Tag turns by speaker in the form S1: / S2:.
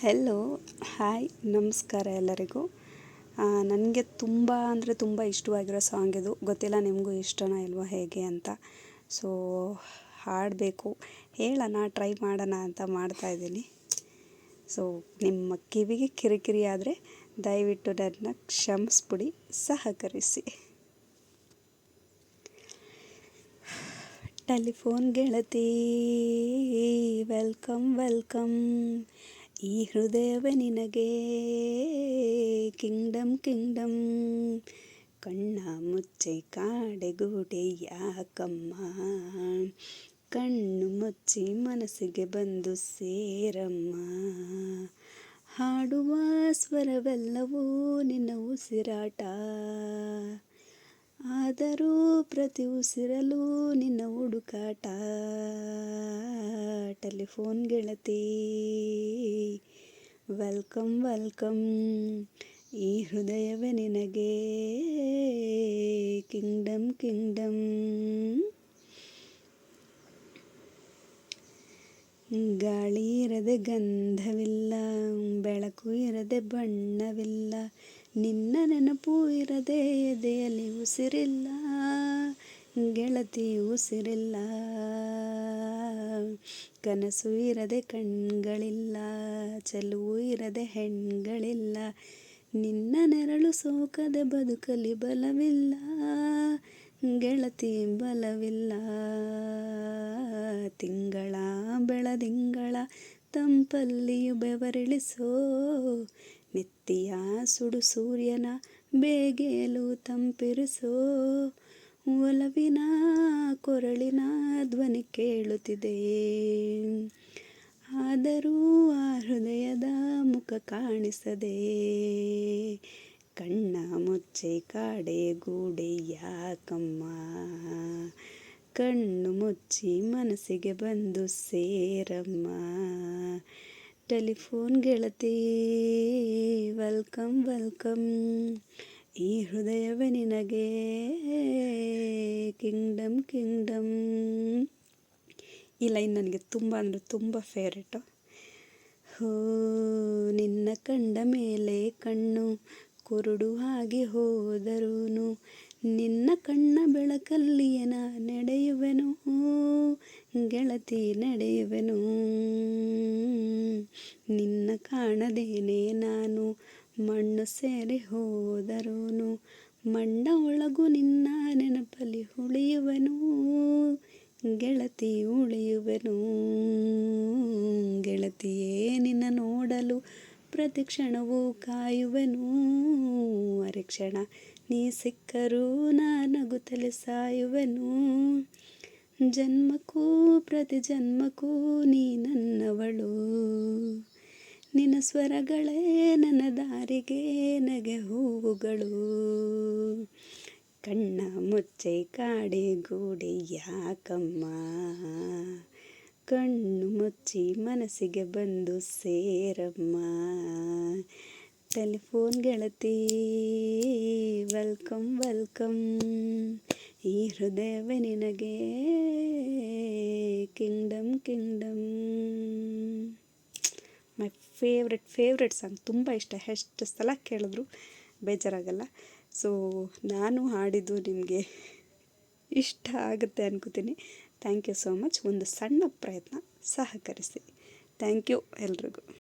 S1: Hello hi ನಮಸ್ಕಾರ ಎಲ್ಲರಿಗೂ. ನನಗೆ ತುಂಬ ಅಂದರೆ ತುಂಬ ಇಷ್ಟವಾಗಿರೋ ಸಾಂಗ್ ಇದು. ಗೊತ್ತಿಲ್ಲ ನಿಮಗೂ ಇಷ್ಟನೋ ಇಲ್ವೋ ಹೇಗೆ ಅಂತ. ಸೊ ಹಾಡಬೇಕು. ಹೇಳೋಣ ಟ್ರೈ ಮಾಡೋಣ ಅಂತ ಮಾಡ್ತಾಯಿದ್ದೀನಿ ಸೊ ನಿಮ್ಮ ಕಿವಿಗೆ ಕಿರಿಕಿರಿ ಆದರೆ ದಯವಿಟ್ಟು ನನ್ನ ಕ್ಷಮಿಸ್ಬಿಡಿ, ಸಹಕರಿಸಿ. ಟೆಲಿಫೋನ್ ಗೆಳತಿ ವೆಲ್ಕಮ್ ವೆಲ್ಕಮ್ ಈ ಹೃದಯವೇ ನಿನಗೆ. Kingdom kingdom. ಕಣ್ಣ ಮುಚ್ಚೆ ಕಾಡೆಗೂಡೆ ಯಾಕಮ್ಮ. ಕಣ್ಣು ಮುಚ್ಚಿ ಮನಸ್ಸಿಗೆ ಬಂದು ಸೇರಮ್ಮ. ಹಾಡುವ ಸ್ವರವೆಲ್ಲವೂ ನಿನ್ನ ಉಸಿರಾಟ. ಆದರೂ ಪ್ರತಿ ಉಸಿರಲು ನಿನ್ನ ಹುಡುಕಾಟ. ಟೆಲಿಫೋನ್ ಗೆಳತಿ. Welcome welcome. ಈ ಹೃದಯವೇ ನಿನಗೆ ಕಿಂಗ್ಡಮ್ ಕಿಂಗ್ಡಮ್. ಗಾಳಿ ಇರದೆ ಗಂಧವಿಲ್ಲ, ಬೆಳಕು ಇರದೆ ಬಣ್ಣವಿಲ್ಲ, ನಿನ್ನ ನೆನಪು ಇರದೆ ಎದೆಯಲ್ಲಿ ಉಸಿರಿಲ್ಲ, ಗೆಳತಿ ಉಸಿರಿಲ್ಲ. ಕನಸು ಇರದೆ ಕಣ್ಗಳಿಲ್ಲ ಚೆಲುವು ಇರದೆ ಹೆಣ್ಗಳಿಲ್ಲ. ನಿನ್ನ ನೆರಳು ಸೋಕದೆ ಬದುಕಲಿ ಬಲವಿಲ್ಲ. ಗೆಳತಿ ಬಲವಿಲ್ಲ. ತಿಂಗಳ ಬೆಳದಿಂಗಳ ತಂಪಲ್ಲಿಯು ಬೆವರಿಳಿಸೋ ನಿತ್ಯ ಸುಡು ಸೂರ್ಯನ ಬೇಗೇಲು ತಂಪಿರಿಸೋ ಒಲವಿನ ಕೊರಳಿನ ಧ್ವನಿ ಕೇಳುತ್ತಿದೆ. ಆದರೂ ಆ ಮುಖ ಕಾಣಿಸದೆ. ಕಣ್ಣ ಮುಚ್ಚೆ ಕಾಡೆ ಗೂಡೆ ಯಾಕಮ್ಮ. ಕಣ್ಣು ಮುಚ್ಚಿ ಮನಸ್ಸಿಗೆ ಬಂದು ಸೇರಮ್ಮ. ಟೆಲಿಫೋನ್ ಗೆಳತಿ, ವೆಲ್ಕಮ್ ವೆಲ್ಕಮ್. ಈ ಹೃದಯವೇ ನಿನಗೆ ಕಿಂಗ್ಡಮ್ ಕಿಂಗ್ಡಮ್. ಈ ಲೈನ್ ನನಗೆ ತುಂಬ ಅಂದರೆ ತುಂಬ ಫೇವ್ರೇಟು ಹೋ ಕಂಡ ಮೇಲೆ ಕಣ್ಣು ಕುರುಡು ಹಾಗೆ ಹೋದರೂನು. ನಿನ್ನ ಕಣ್ಣ ಬೆಳಕಲ್ಲಿಯನ ನಡೆಯುವೆನು, ಗೆಳತಿ ನಡೆಯುವೆನು. ನಿನ್ನ ಕಾಣದೇನೆ ನಾನು, ಮಣ್ಣು ಸೇರಿ ಹೋದರೂನು. ಮಣ್ಣ ಒಳಗು ನಿನ್ನ ನೆನಪಲ್ಲಿ ಉಳಿಯುವೆನು, ಗೆಳತಿ ಉಳಿಯುವೆನು. ಗೆಳತಿಯೇ, ನಿನ್ನ ನೋಡಲು ಪ್ರತಿ ಕ್ಷಣವೂ ಕಾಯುವೆನು. ಅರೆಕ್ಷಣ ನೀ ಸಿಕ್ಕರೂ ನಗುತ್ತಲೇ ಸಾಯುವೆನು. ಜನ್ಮಕ್ಕೂ, ಪ್ರತಿ ಜನ್ಮಕ್ಕೂ ನೀ ನನ್ನವಳು. ನಿನ್ನ ಸ್ವರಗಳೇ ನನ್ನ ದಾರಿಗೆ ನಗೆ ಹೂವುಗಳು. ಕಣ್ಣ ಮುಚ್ಚೆ ಕಾಡೆ ಗೂಡೆ ಯಾಕಮ್ಮ? ಕಣ್ಣು ಮುಚ್ಚಿ ಮನಸ್ಸಿಗೆ ಬಂದು ಸೇರಮ್ಮ. ಟೆಲಿಫೋನ್ ಗೆಳತಿ ವೆಲ್ಕಮ್ ವೆಲ್ಕಮ್ ಈ ಹೃದಯವೇ ನಿನಗೆ kingdom kingdom my favourite favourite song ತುಂಬ ಇಷ್ಟ. ಎಷ್ಟು ಸಲ ಕೇಳಿದ್ರು ಬೇಜಾರಾಗಲ್ಲ. ಸೊ ನಾನು ಹಾಡಿದ್ದು ನಿಮಗೆ ಇಷ್ಟ ಆಗುತ್ತೆ ಅನ್ಕೋತೀನಿ. ಥ್ಯಾಂಕ್ ಯು ಸೋ ಮಚ್ ಒಂದು ಸಣ್ಣ ಪ್ರಯತ್ನ ಸಹಕರಿಸಿ. ಥ್ಯಾಂಕ್ ಯು ಎಲ್ರಿಗೂ.